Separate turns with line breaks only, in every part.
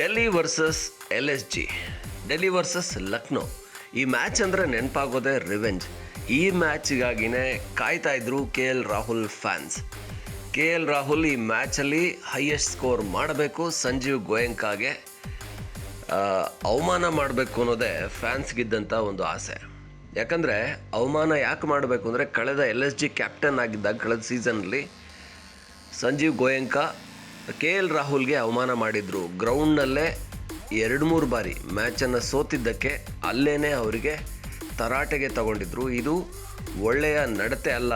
Delhi versus L S G, Delhi versus Lucknow. ಈ match ಅಂದರೆ ನೆನಪಾಗೋದೇ ರಿವೆಂಜ್. ಈ ಮ್ಯಾಚ್ಗಾಗಿನೇ ಕಾಯ್ತಾ ಇದ್ರು K L Rahul fans. K L Rahul ಈ ಮ್ಯಾಚಲ್ಲಿ ಹೈಯೆಸ್ಟ್ ಸ್ಕೋರ್ ಮಾಡಬೇಕು ಸಂಜೀವ್ ಗೋಯಂಕಾಗೆ. ಅವಮಾನ ಮಾಡಬೇಕು ಅನ್ನೋದೇ ಫ್ಯಾನ್ಸ್ಗಿದ್ದಂಥ ಒಂದು ಆಸೆ. ಯಾಕಂದರೆ ಅವಮಾನ ಯಾಕೆ ಮಾಡಬೇಕು ಅಂದರೆ, ಕಳೆದ ಎಲ್ ಎಸ್ ಜಿ ಕ್ಯಾಪ್ಟನ್ ಆಗಿದ್ದಾಗ ಕಳೆದ ಸೀಸನ್ನಲ್ಲಿ ಸಂಜೀವ್ ಗೋಯಂಕ ಕೆ ಎಲ್ ರಾಹುಲ್ಗೆ ಅವಮಾನ ಮಾಡಿದರು. ಗ್ರೌಂಡ್ನಲ್ಲೇ ಎರಡು ಮೂರು ಬಾರಿ ಮ್ಯಾಚನ್ನು ಸೋತಿದ್ದಕ್ಕೆ ಅಲ್ಲೇ ಅವರಿಗೆ ತರಾಟೆಗೆ ತಗೊಂಡಿದ್ರು. ಇದು ಒಳ್ಳೆಯ ನಡತೆ ಅಲ್ಲ.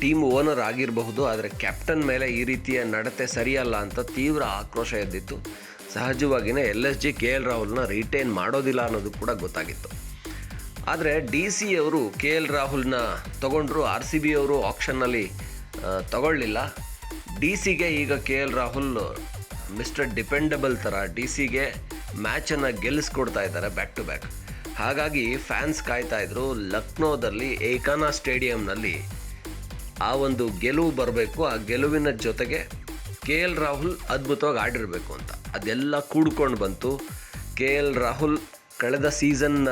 ಟೀಮ್ ಓನರ್ ಆಗಿರಬಹುದು, ಆದರೆ ಕ್ಯಾಪ್ಟನ್ ಮೇಲೆ ಈ ರೀತಿಯ ನಡತೆ ಸರಿಯಲ್ಲ ಅಂತ ತೀವ್ರ ಆಕ್ರೋಶ ಎದ್ದಿತ್ತು. ಸಹಜವಾಗಿಯೇ L S G K L ರಾಹುಲ್ನ retain ಮಾಡೋದಿಲ್ಲ ಅನ್ನೋದು ಕೂಡ ಗೊತ್ತಾಗಿತ್ತು. ಆದರೆ ಡಿ ಸಿ ಅವರು ಕೆ ಎಲ್ ರಾಹುಲ್ನ ತಗೊಂಡ್ರು, ಆರ್ ಸಿ ಬಿ ಅವರು ಆಕ್ಷನ್ನಲ್ಲಿ ತಗೊಳ್ಳಿಲ್ಲ. ಡಿ ಸಿಗೆ ಈಗ K L Rahul mister dependable ಥರ ಡಿ ಸಿಗೆ ಮ್ಯಾಚನ್ನು ಗೆಲ್ಲಿಸ್ಕೊಡ್ತಾ ಇದ್ದಾರೆ ಬ್ಯಾಕ್ ಟು ಬ್ಯಾಕ್ ಹಾಗಾಗಿ ಫ್ಯಾನ್ಸ್ ಕಾಯ್ತಾ ಇದ್ರು ಲಕ್ನೋದಲ್ಲಿ ಏಕಾನಾ ಸ್ಟೇಡಿಯಂನಲ್ಲಿ ಆ ಒಂದು ಗೆಲುವು ಬರಬೇಕು, ಆ ಗೆಲುವಿನ ಜೊತೆಗೆ ಕೆ ಎಲ್ ರಾಹುಲ್ ಅದ್ಭುತವಾಗಿ ಆಡಿರಬೇಕು ಅಂತ. ಅದೆಲ್ಲ ಕೂಡ್ಕೊಂಡು ಬಂತು. ಕೆ ಎಲ್ ರಾಹುಲ್ ಕಳೆದ ಸೀಸನ್ನ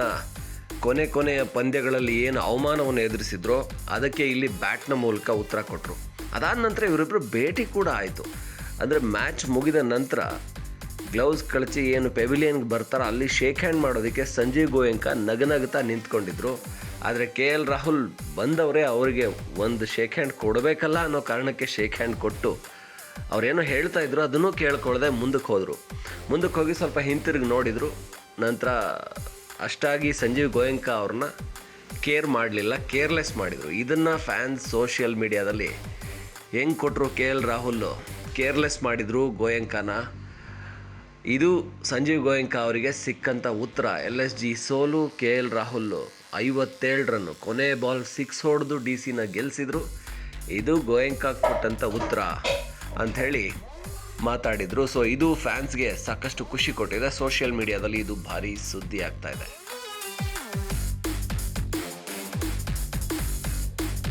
ಕೊನೆ ಕೊನೆಯ ಪಂದ್ಯಗಳಲ್ಲಿ ಏನು ಅವಮಾನವನ್ನು ಎದುರಿಸಿದ್ರೋ ಅದಕ್ಕೆ ಇಲ್ಲಿ ಬ್ಯಾಟ್ನ ಮೂಲಕ ಉತ್ತರ ಕೊಟ್ಟರು ಅದಾದ ನಂತರ ಇವರಿಬ್ಬರು ಭೇಟಿ ಕೂಡ ಆಯಿತು. ಅಂದರೆ ಮ್ಯಾಚ್ ಮುಗಿದ ನಂತರ ಗ್ಲೌಸ್ ಕಳಚಿ ಏನು ಪೆವಿಲಿಯನ್ಗೆ ಬರ್ತಾರೋ ಅಲ್ಲಿ ಶೇಕ್ ಹ್ಯಾಂಡ್ ಮಾಡೋದಕ್ಕೆ ಸಂಜೀವ್ ಗೋಯಂಕ ನಗನಗುತ್ತಾ ನಿಂತ್ಕೊಂಡಿದ್ರು. ಆದರೆ ಕೆ ಎಲ್ ರಾಹುಲ್ ಬಂದವರೇ ಅವರಿಗೆ ಒಂದು ಶೇಕ್ ಹ್ಯಾಂಡ್ ಕೊಡಬೇಕಲ್ಲ ಅನ್ನೋ ಕಾರಣಕ್ಕೆ ಶೇಕ್ ಹ್ಯಾಂಡ್ ಕೊಟ್ಟು ಅವರೇನೋ ಹೇಳ್ತಾ ಇದ್ರು, ಅದನ್ನು ಕೇಳ್ಕೊಳ್ಳದೆ ಮುಂದಕ್ಕೆ ಹೋದರು. ಮುಂದಕ್ಕೆ ಹೋಗಿ ಸ್ವಲ್ಪ ಹಿಂತಿರುಗಿ ನೋಡಿದರು. ನಂತರ ಅಷ್ಟಾಗಿ ಸಂಜೀವ್ ಗೋಯಂಕ ಅವ್ರನ್ನ ಕೇರ್ ಮಾಡಲಿಲ್ಲ ಕೇರ್ಲೆಸ್ ಮಾಡಿದರು. ಇದನ್ನು ಫ್ಯಾನ್ಸ್ ಸೋಷಿಯಲ್ ಮೀಡಿಯಾದಲ್ಲಿ ಹೆಂಗೆ ಕೊಟ್ಟರು ಕೆ ಎಲ್ ರಾಹುಲ್ ಕೇರ್ಲೆಸ್ ಮಾಡಿದರು ಗೋಯಂಕನ. ಇದು ಸಂಜೀವ್ ಗೋಯಂಕ ಅವರಿಗೆ ಸಿಕ್ಕಂಥ ಉತ್ತರ. ಎಲ್ ಎಸ್ ಜಿ ಸೋಲು ಕೆ ಎಲ್ ರಾಹುಲ್ ಐವತ್ತೇಳು ರನ್ನು ಕೊನೆ ಬಾಲ್ ಸಿಕ್ಸ್ ಹೊಡೆದು ಡಿ ಸಿನ ಗೆಲ್ಲಿಸಿದ್ರು ಇದು ಗೋಯಂಕ ಕೊಟ್ಟಂಥ ಉತ್ತರ ಅಂಥೇಳಿ ಮಾತಾಡಿದರು. ಸೊ ಇದು ಫ್ಯಾನ್ಸ್ಗೆ ಸಾಕಷ್ಟು ಖುಷಿ ಕೊಟ್ಟಿದೆ. ಸೋಷಿಯಲ್ ಮೀಡಿಯಾದಲ್ಲಿ ಇದು ಭಾರಿ ಸುದ್ದಿ ಆಗ್ತಾಯಿದೆ